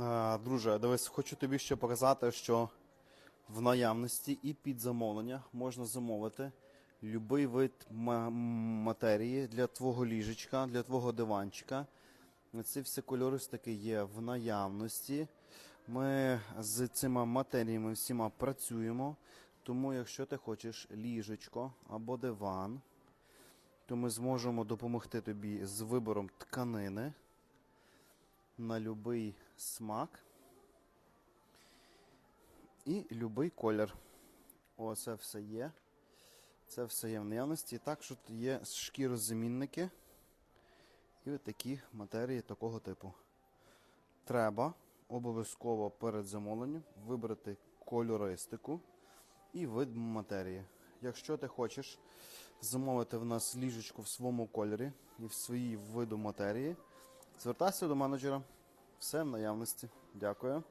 Е, Друже, дивись, хочу тобі ще показати, що в наявності і під замовлення можна замовити будь-який вид матерії для твого ліжечка, для твого диванчика. Ці всі кольористики є в наявності. Ми з цими матеріями всіма працюємо. Тому, якщо ти хочеш ліжечко або диван, то ми зможемо допомогти тобі з вибором тканини на будь-який смак і будь-який колір. О, це все є. Це все є в наявності. Так, що тут є шкірозамінники і такі матерії такого типу. Треба обов'язково перед замовленням вибрати кольористику і вид матерії. Якщо ти хочеш замовити в нас ліжечко в своєму кольорі і в своїй виду матерії, звертайся до менеджера. Все в наявності. Дякую.